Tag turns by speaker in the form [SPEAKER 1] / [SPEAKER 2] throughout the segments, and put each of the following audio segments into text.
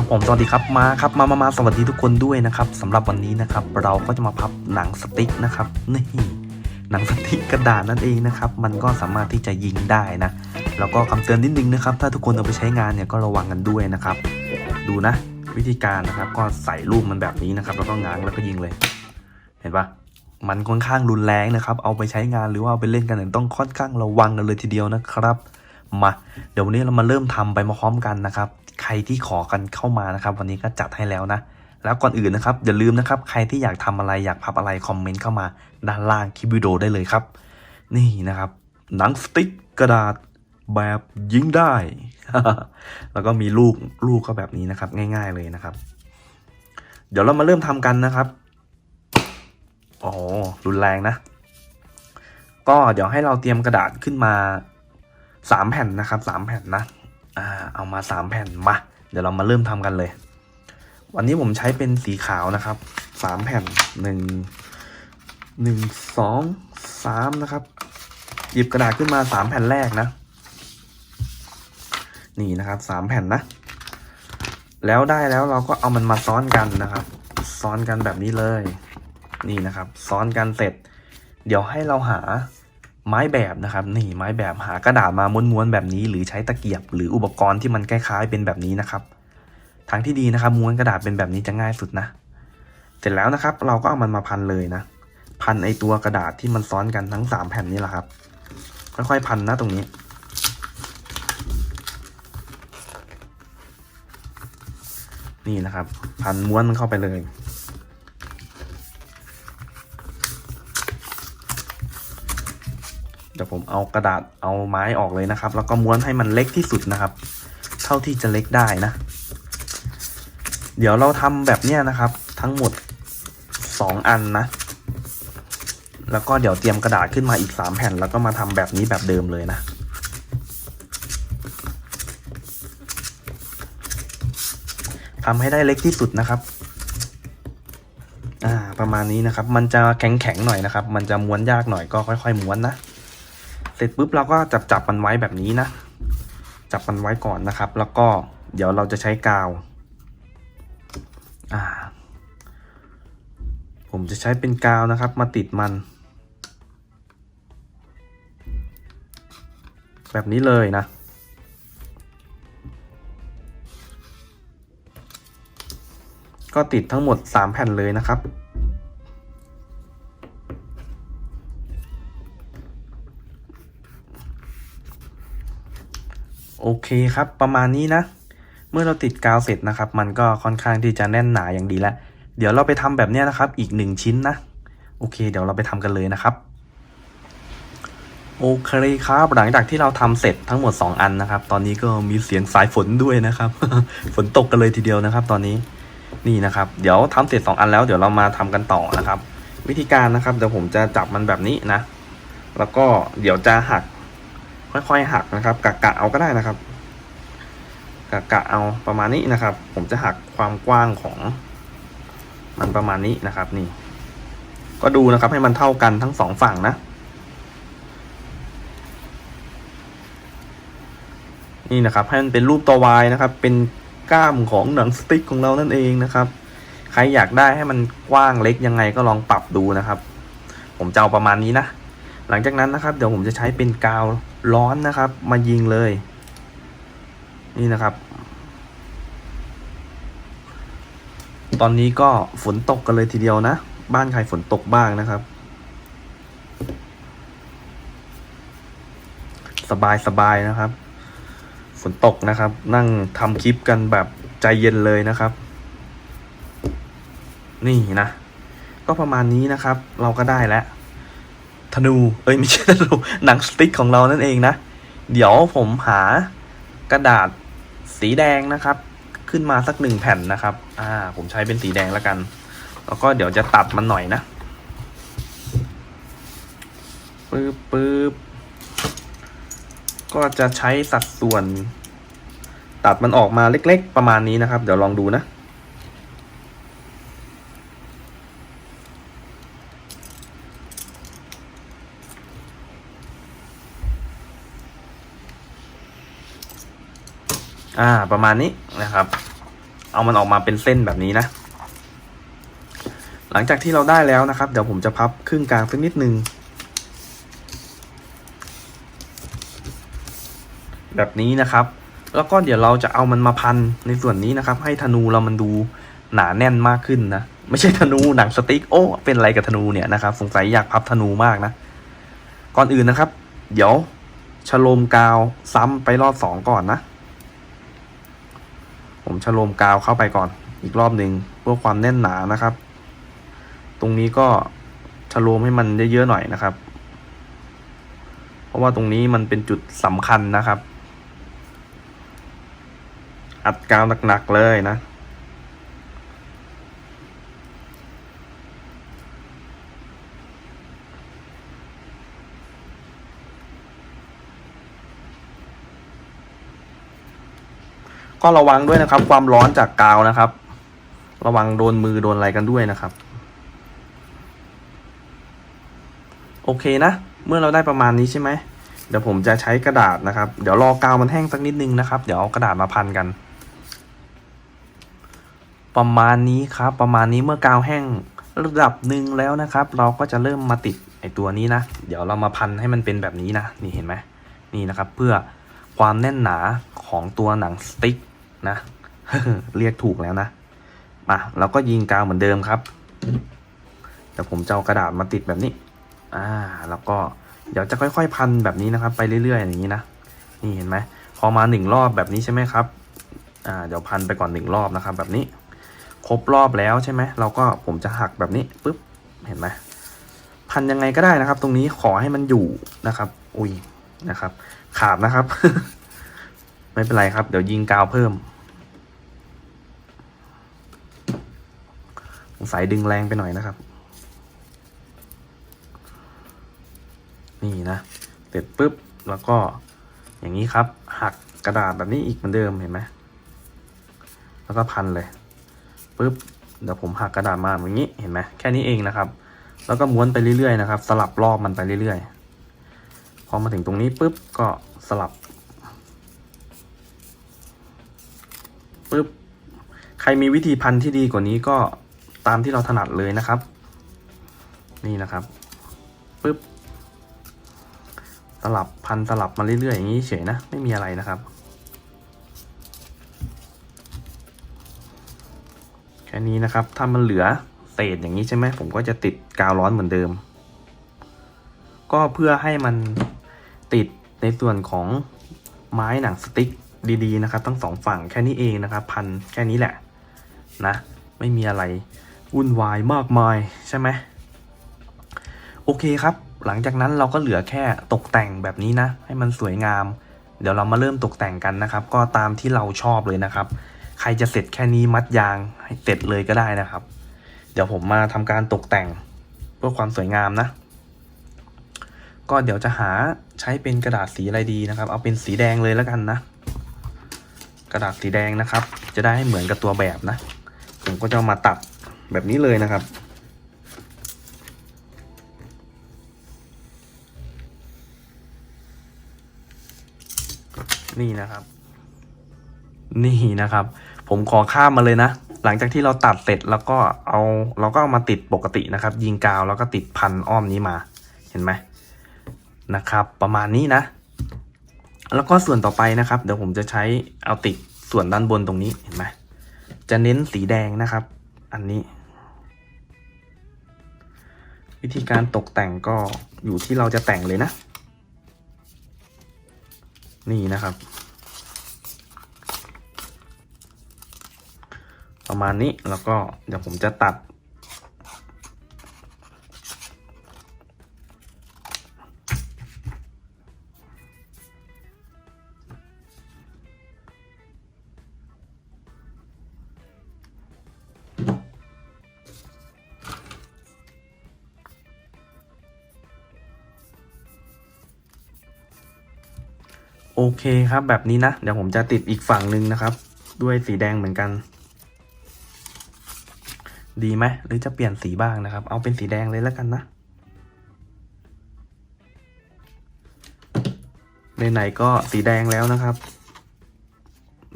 [SPEAKER 1] ครับผมสวัสดีครับมาครับมามามาสวัสดีทุกคนด้วยนะครับสำหรับวันนี้นะครับ เราก็จะมาพับหนังสติ๊กนะครับนี่หนังสติ๊กกระดาษนั่นเองนะครับมันก็สามารถที่จะยิงได้นะแล้วก็คำเตือนนิดนึงนะครับ ถ้าทุกคนเอาไปใช้งานเนี่ยก็ระวังกันด้วยนะครับ ดูนะ วิธีการนะครับก็ใส่ลูกมันแบบนี้นะครับ แล้วก็ง้างแล้วก็ยิงเลย เห็นปะมันค่อนข้างรุนแรงนะครับ เอาไปใช้งานหรือว่าเอาไปเล่นกันเนี่ยต้องค่อนข้างระวังกันเลยทีเดียวนะครับ มา เดี๋ยววันนี้เรามาเริ่มทำไปมาพร้อมกันนะครับ ใครที่ขอกันเข้ามานะครับ วันนี้ก็จัดให้แล้วนะ แล้วก่อนอื่นนะครับอย่าลืมนะครับใครที่อยากทำอะไรอยากพับอะไรคอมเมนต์เข้ามาด้านล่างคลิปวิดีโอได้เลยครับ นี่นะครับหนังสติ๊กกระดาษแบบยิงได้ แล้วก็มีลูกลูกก็แบบนี้นะครับ ง่าย ๆเลยนะครับ เดี๋ยวเรามาเริ่มทำกันนะครับโอ้รุนแรงนะ ก็เดี๋ยวให้เราเตรียมกระดาษขึ้นมาสามแผ่นนะครับสามแผ่นนะ อ่าเอามาสามแผ่นมา เดี๋ยวเรามาเริ่มทำกันเลย วันนี้ผมใช้เป็นสีขาวนะครับสามแผ่นหนึ่งหนึ่งสองสามนะครับ หยิบกระดาษขึ้นมาสามแผ่นแรกนะ นี่นะครับสามแผ่นนะ แล้วได้แล้วเราก็เอามันมาซ้อนกันนะครับ ซ้อนกันแบบนี้เลย นี่นะครับ ซ้อนกันเสร็จ เดี๋ยวให้เราหา ไม้แบบนะครับนี่ไม้แบบหากระดาษมาม้วนๆแบบนี้ หรือใช้ตะเกียบ หรืออุปกรณ์ที่มันคล้ายๆเป็นแบบนี้นะครับทางที่ดีนะครับม้วนกระดาษเป็นแบบนี้จะง่ายสุดนะ เสร็จแล้วนะครับ เราก็เอามันมาพันเลยนะ พันไอตัวกระดาษที่มันซ้อนกันทั้งสามแผ่นนี่แหละครับ ค่อยๆพันนะตรงนี้ นี่นะครับ พันม้วนมันเข้าไปเลย เดี๋ยวผมเอากระดาษเอาไม้ออกเลยนะครับ แล้วก็ม้วนให้มันเล็กที่สุดนะครับ เท่าที่จะเล็กได้นะ เดี๋ยวเราทำแบบเนี้ยนะครับ ทั้งหมดสองอันนะ แล้วก็เดี๋ยวเตรียมกระดาษขึ้นมาอีกสามแผ่น แล้วก็มาทำแบบนี้แบบเดิมเลยนะทำให้ได้เล็กที่สุดนะครับอ่าประมาณนี้นะครับ มันจะแข็งๆหน่อยนะครับ มันจะม้วนยากหน่อยก็ค่อย ๆ ม้วนนะ เสร็จปุ๊บเราก็จับจับมันไว้แบบนี้นะ จับมันไว้ก่อนนะครับ แล้วก็เดี๋ยวเราจะใช้กาวอ่าผมจะใช้เป็นกาวนะครับ มาติดมัน แบบนี้เลยนะ ก็ติดทั้งหมด 3 แผ่นเลยนะครับ เคครับ ประมาณนี้นะ เมื่อเราติดกาวเสร็จนะครับ มันก็ค่อนข้างที่จะแน่นหนาอย่างดีแล้ว เดี๋ยวเราไปทำแบบนี้นะครับ อีกหนึ่งชิ้นนะ โอเค เดี๋ยวเราไปทำกันเลยนะครับ โอเคครับ หลังจากที่เราทำเสร็จทั้งหมด 2 อันนะครับ ตอนนี้ก็มีเสียงสายฝนด้วยนะครับ ฝนตกกันเลยทีเดียวนะครับ ตอนนี้ นี่นะครับ เดี๋ยวทำเสร็จ 2 อันแล้ว เดี๋ยวเรามาทำกันต่อนะครับ วิธีการนะครับ เดี๋ยวผมจะจับมันแบบนี้นะ แล้วก็เดี๋ยวจะหักค่อยๆหักนะครับกะกะเอาก็ได้นะครับ กะกะเอาประมาณนี้นะครับ ผมจะหักความกว้างของมันประมาณนี้นะครับนี่ ก็ดูนะครับให้มันเท่ากันทั้งสองฝั่งนะ นี่นะครับ ให้มันเป็นรูปตัววายนะครับ เป็นก้ามของหนังสติ๊กของเรานั่นเองนะครับ ใครอยากได้ให้มันกว้างเล็กยังไงก็ลองปรับดูนะครับ ผมจะเอาประมาณนี้นะ หลังจากนั้นนะครับ เดี๋ยวผมจะใช้เป็นกาวร้อนนะครับ มายิงเลย นี่นะครับ ตอนนี้ก็ฝนตกกันเลยทีเดียวนะ บ้านใครฝนตกบ้างนะครับ สบายสบายนะครับ ฝนตกนะครับ นั่งทำคลิปกันแบบใจเย็นเลยนะครับ นี่นะ ก็ประมาณนี้นะครับ เราก็ได้แล้วธนู เอ้ยไม่ใช่ธนู หนังสติ๊กของเรานั่นเองนะ เดี๋ยวผมหากระดาษ สีแดงนะครับ ขึ้นมาสักหนึ่งแผ่นนะครับ อ่า ผมใช้เป็นสีแดงแล้วกัน แล้วก็เดี๋ยวจะตัดมันหน่อยนะปึ๊บปึ๊บก็จะใช้สัดส่วน ตัดมันออกมาเล็ก ๆ ประมาณนี้นะครับ เดี๋ยวลองดูนะ อ่า ประมาณนี้นะครับ เอามันออกมาเป็นเส้นแบบนี้นะ หลังจากที่เราได้แล้วนะครับ เดี๋ยวผมจะพับครึ่งกลางสักนิดนึง แบบนี้นะครับ แล้วก็เดี๋ยวเราจะเอามันมาพันในส่วนนี้นะครับ ให้ธนูเรามันดูหนาแน่นมากขึ้นนะ ไม่ใช่ธนูหนังสติ๊กโอ้ เป็นอะไรกับธนูเนี่ยนะครับ สงสัยอยากพับธนูมากนะ ก่อนอื่นนะครับ เดี๋ยวฉโลมกาวซ้ำไปรอบสองก่อนนะ ผมฉโลมกาวเข้าไปก่อน อีกรอบหนึ่งเพื่อความแน่นหนานะครับ ตรงนี้ก็ฉโลมให้มันเยอะๆหน่อยนะครับ เพราะว่าตรงนี้มันเป็นจุดสำคัญนะครับ อัดกาวหนักๆเลยนะ ก็ระวังด้วยนะครับ ความร้อนจากกาวนะครับ ระวังโดนมือโดนอะไรกันด้วยนะครับ โอเคนะ เมื่อเราได้ประมาณนี้ใช่ไหมเดี๋ยวผมจะใช้กระดาษนะครับ เดี๋ยวรอกาวมันแห้งสักนิดนึงนะครับ เดี๋ยวเอากระดาษมาพันกัน ประมาณนี้ครับ ประมาณนี้เมื่อกาวแห้งระดับหนึ่งแล้วนะครับ เราก็จะเริ่มมาติดไอตัวนี้นะ เดี๋ยวเรามาพันให้มันเป็นแบบนี้นะ นี่เห็นไหมนี่นะครับ เพื่อความแน่นหนาของตัวหนังสติ๊ก นะ เรียกถูกแล้วนะมาเราก็ยิงกาวเหมือนเดิมครับเดี๋ยวผมจะเอากระดาษมาติดแบบนี้ อ่า แล้วก็เดี๋ยวจะค่อย ๆ พันแบบนี้นะครับ ไปเรื่อยๆ อย่างนี้นะ นี่เห็นไหม พอมาหนึ่งรอบแบบนี้ใช่ไหมครับ อ่า เดี๋ยวพันไปก่อนหนึ่งรอบนะครับ แบบนี้ ครบรอบแล้วใช่ไหม เราก็ผมจะหักแบบนี้ปุ๊บ เห็นไหม พันยังไงก็ได้นะครับ ตรงนี้ขอให้มันอยู่นะครับ อุ้ย นะครับ ขาดนะครับ ไม่เป็นไรครับ เดี๋ยวยิงกาวเพิ่มสงสัยดึงแรงไปหน่อยนะครับ นี่นะเสร็จปุ๊บแล้วก็อย่างนี้ครับ หักกระดาษแบบนี้อีกเหมือนเดิมเห็นไหมแล้วก็พันเลยปุ๊บเดี๋ยวผมหักกระดาษมาอย่างนี้เห็นไหมแค่นี้เองนะครับ แล้วก็ม้วนไปเรื่อยๆนะครับ สลับรอบมันไปเรื่อยๆพอมาถึงตรงนี้ปุ๊บก็สลับ ปุ๊บ ใครมีวิธีพันที่ดีกว่านี้ก็ตามที่เราถนัดเลยนะครับ นี่นะครับปุ๊บสลับพันสลับมาเรื่อยๆอย่างนี้เฉยนะ ไม่มีอะไรนะครับ แค่นี้นะครับ ถ้ามันเหลือเศษอย่างนี้ใช่ไหมผมก็จะติดกาวร้อนเหมือนเดิม ก็เพื่อให้มันติดในส่วนของไม้หนังสติ๊ก ดีๆนะครับ ทั้งสองฝั่งแค่นี้เองนะครับ พันแค่นี้แหละนะ ไม่มีอะไรวุ่นวายมากมายใช่ไหมโอเคครับ หลังจากนั้นเราก็เหลือแค่ตกแต่งแบบนี้นะ ให้มันสวยงาม เดี๋ยวเรามาเริ่มตกแต่งกันนะครับ ก็ตามที่เราชอบเลยนะครับ ใครจะเสร็จแค่นี้มัดยางให้เสร็จเลยก็ได้นะครับ เดี๋ยวผมมาทำการตกแต่งเพื่อความสวยงามนะ ก็เดี๋ยวจะหาใช้เป็นกระดาษสีอะไรดีนะครับ เอาเป็นสีแดงเลยแล้วกันนะ กระดาษสีแดงนะครับ จะได้ให้เหมือนกับตัวแบบนะ ผมก็จะมาตัดแบบนี้เลยนะครับ นี่นะครับ นี่นะครับ ผมขอข้ามมาเลยนะ หลังจากที่เราตัดเสร็จแล้วก็เอาเราก็เอามาติดปกตินะครับ ยิงกาวแล้วก็ติดพันอ้อมนี้มา เห็นไหมนะครับ ประมาณนี้นะ แล้วก็ส่วนต่อไปนะครับ เดี๋ยวผมจะใช้เอาติดส่วนด้านบนตรงนี้เห็นไหมจะเน้นสีแดงนะครับ อันนี้ วิธีการตกแต่งก็อยู่ที่เราจะแต่งเลยนะ นี่นะครับ ประมาณนี้แล้วก็เดี๋ยวผมจะตัด เคครับแบบนี้นะ เดี๋ยวผมจะติดอีกฝั่งหนึ่งนะครับ ด้วยสีแดงเหมือนกัน ดีไหมหรือจะเปลี่ยนสีบ้างนะครับ เอาเป็นสีแดงเลยแล้วกันนะในไหนก็สีแดงแล้วนะครับ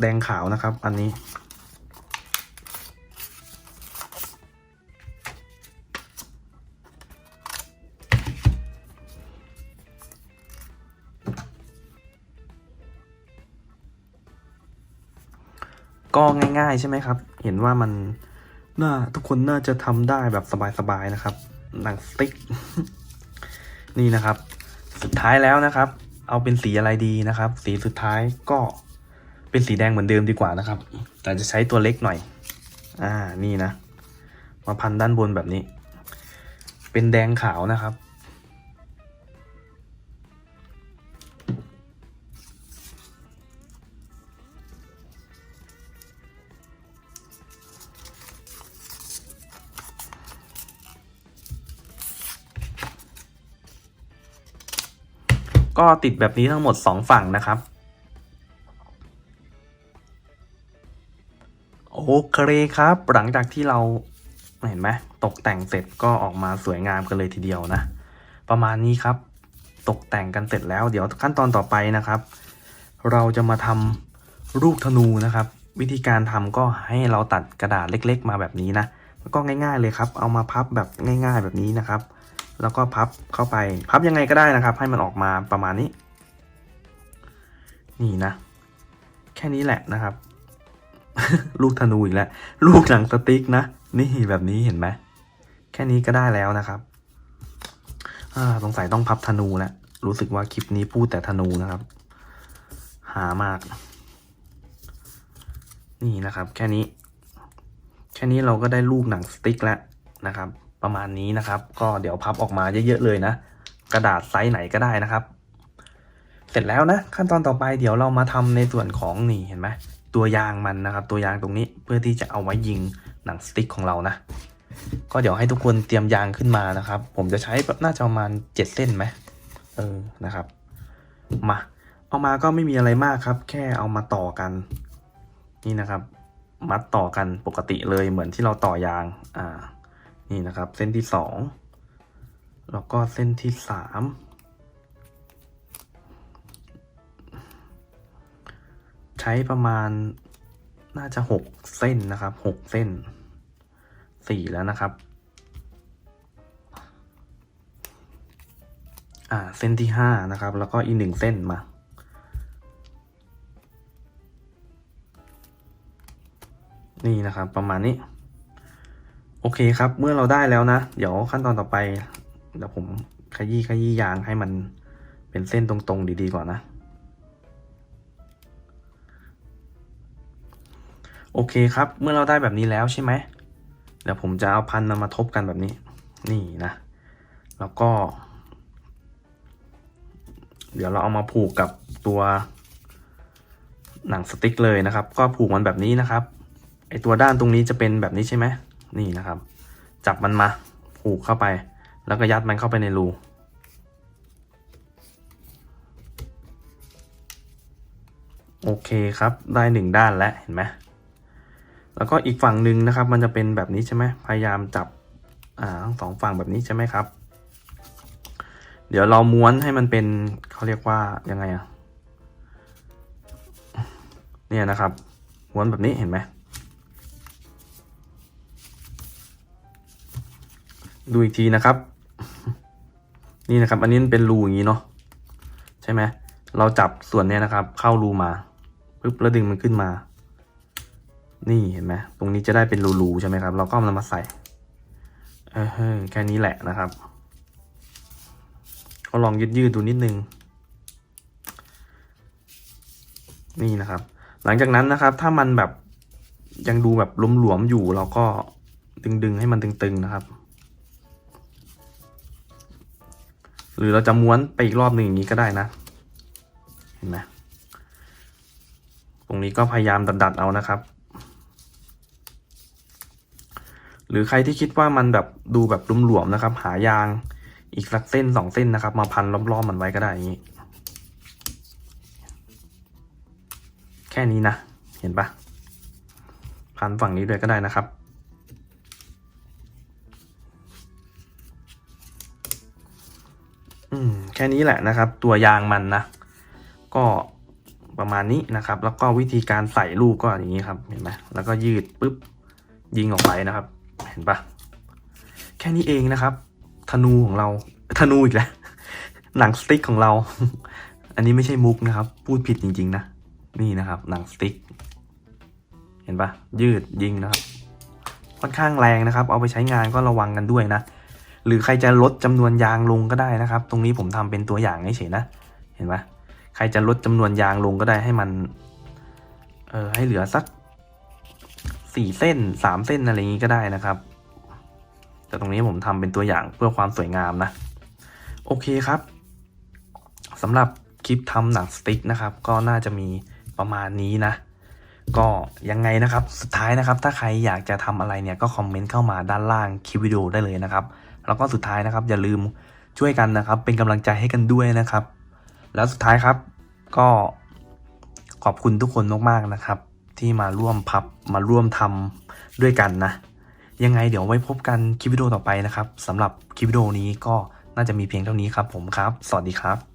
[SPEAKER 1] แดงขาวนะครับ อันนี้ ก็ง่าย ๆ ใช่ไหมครับ เห็นว่ามันน่าทุกคนน่าจะทำได้แบบสบายๆนะครับ หนังสติ๊ก นี่นะครับ สุดท้ายแล้วนะครับ เอาเป็นสีอะไรดีนะครับ สีสุดท้ายก็เป็นสีแดงเหมือนเดิมดีกว่านะครับ แต่จะใช้ตัวเล็กหน่อย อ่านี่นะ มาพันด้านบนแบบนี้ เป็นแดงขาวนะครับ ก็ติดแบบนี้ทั้งหมดสองฝั่งนะครับ โอเคครับ หลังจากที่เราเห็นไหมตกแต่งเสร็จก็ออกมาสวยงามกันเลยทีเดียวนะ ประมาณนี้ครับ ตกแต่งกันเสร็จแล้วเดี๋ยวขั้นตอนต่อไปนะครับ เราจะมาทำลูกธนูนะครับ วิธีการทำก็ให้เราตัดกระดาษเล็ก ๆ มาแบบนี้นะแล้วก็ง่าย ๆเลยครับ เอามาพับแบบง่าย ๆแบบนี้นะครับ แล้วก็พับเข้าไป พับยังไงก็ได้นะครับ ให้มันออกมาประมาณนี้ นี่นะ แค่นี้แหละนะครับ ลูกธนูอีกแล้ว ลูกหนังสติ๊กนะ นี่แบบนี้เห็นไหม แค่นี้ก็ได้แล้วนะครับสงสัยต้องพับธนูแล้วรู้สึกว่าคลิปนี้พูดแต่ธนูนะครับ หามาก นี่นะครับ แค่นี้ แค่นี้เราก็ได้ลูกหนังสติ๊กแล้วนะครับ ประมาณนี้นะครับ ก็เดี๋ยวพับออกมาเยอะๆเลยนะ กระดาษไซส์ไหนก็ได้นะครับ เสร็จแล้วนะ ขั้นตอนต่อไปเดี๋ยวเรามาทำในส่วนของนี่เห็นไหมตัวยางมันนะครับ ตัวยางตรงนี้เพื่อที่จะเอาไว้ยิงหนังสติ๊กของเรานะ ก็เดี๋ยวให้ทุกคนเตรียมยางขึ้นมานะครับ ผมจะใช้น่าจะประมาณเจ็ดเส้นไหมเออนะครับ มา เอามาก็ไม่มีอะไรมากครับ แค่เอามาต่อกัน นี่นะครับ มัดต่อกันปกติเลยเหมือนที่เราต่อยางอ่า นี่นะครับ เส้นที่สองแล้วก็เส้นที่สามใช้ประมาณน่าจะหกเส้นนะครับหกเส้นสี่แล้วนะครับอ่าเส้นที่ห้านะครับ แล้วก็อีกหนึ่งเส้นมานี่นะครับประมาณนี้ โอเคครับ เมื่อเราได้แล้วนะ เดี๋ยวขั้นตอนต่อไป เดี๋ยวผมขยี้ขยี้ยางให้มันเป็นเส้นตรงๆดีๆก่อนนะ โอเคครับ เมื่อเราได้แบบนี้แล้วใช่ไหม เดี๋ยวผมจะเอาพันมันมาทบกันแบบนี้ นี่นะ แล้วก็ เดี๋ยวเราเอามาผูกกับตัวหนังสติ๊กเลยนะครับ ก็ผูกมันแบบนี้นะครับ ไอตัวด้านตรงนี้จะเป็นแบบนี้ใช่ไหม นี่นะครับ จับมันมาผูกเข้าไป แล้วก็ยัดมันเข้าไปในรูโอเคครับได้หนึ่งด้านแล้วเห็นไหมแล้วก็อีกฝั่งหนึ่งนะครับ มันจะเป็นแบบนี้ใช่ไหมพยายามจับอ่าทั้งสองฝั่งแบบนี้ใช่ไหมครับ เดี๋ยวเราม้วนให้มันเป็นเขาเรียกว่ายังไงอะเนี่ยนะครับม้วนแบบนี้เห็นไหม ดูอีกทีนะครับ นี่นะครับ อันนี้เป็นรูอย่างนี้เนาะใช่ไหมเราจับส่วนเนี้ยนะครับ เข้ารูมาปุ๊บแล้วดึงมันขึ้นมา นี่เห็นไหมตรงนี้จะได้เป็นรูๆใช่ไหมครับ เราก็เอามันมาใส่เออแค่นี้แหละนะครับ ก็ลองยืดยืดดูนิดนึง นี่นะครับ หลังจากนั้นนะครับ ถ้ามันแบบยังดูแบบหลวมๆอยู่เราก็ดึงๆให้มันตึงๆนะครับ หรือเราจะม้วนไปอีกรอบหนึ่งอย่างนี้ก็ได้นะ เห็นไหมตรงนี้ก็พยายามดัดๆเอานะครับ หรือใครที่คิดว่ามันแบบดูแบบหลวมๆนะครับ หายางอีกสักเส้นสองเส้นนะครับ มาพันรอบๆมันไว้ก็ได้อย่างนี้ แค่นี้นะ เห็นปะพันฝั่งนี้ด้วยก็ได้นะครับ ค่นี้แหละนะครับ ตัวยางมันนะ ก็ประมาณนี้นะครับ แล้วก็วิธีการใส่ลูกก็อย่างนี้ครับเห็นไหมแล้วก็ยืดปุ๊บยิงออกไปนะครับ เห็นปะแค่นี้เองนะครับ ธนูของเราธนูอีกแล้วหนังสติ๊กของเรา อันนี้ไม่ใช่มุกนะครับ พูดผิดจริง ๆ นะ นี่นะครับ หนังสติ๊ก เห็นห็นปะยืดยิงนะครับ ค่อนข้างแรงนะครับ เอาไปใช้งานก็ระวังกันด้วยนะ หรือใครจะลดจำนวนยางลงก็ได้นะครับ ตรงนี้ผมทำเป็นตัวอย่างเฉยๆนะ เห็นปะใครจะลดจำนวนยางลงก็ได้ให้มัน เออให้เหลือสักสี่เส้นสามเส้นอะไรอย่างนี้ก็ได้นะครับ แต่ตรงนี้ผมทำเป็นตัวอย่างเพื่อความสวยงามนะ โอเคครับสำหรับคลิปทำหนังสติ๊กนะครับ ก็น่าจะมีประมาณนี้นะก็ยังไงนะครับ สุดท้ายนะครับ ถ้าใครอยากจะทำอะไรเนี่ยก็คอมเมนต์เข้ามาด้านล่างคลิปวิดีโอได้เลยนะครับ แล้วก็สุดท้ายนะครับ อย่าลืมช่วยกันนะครับ เป็นกำลังใจให้กันด้วยนะครับ แล้วสุดท้ายครับก็ขอบคุณทุกคนมากๆนะครับ ที่มาร่วมพับมาร่วมทำด้วยกันนะ ยังไงเดี๋ยวไว้พบกันคลิปวิดีโอต่อไปนะครับสำหรับคลิปวิดีโอนี้ก็น่าจะมีเพียงเท่านี้ครับผมครับ สวัสดีครับ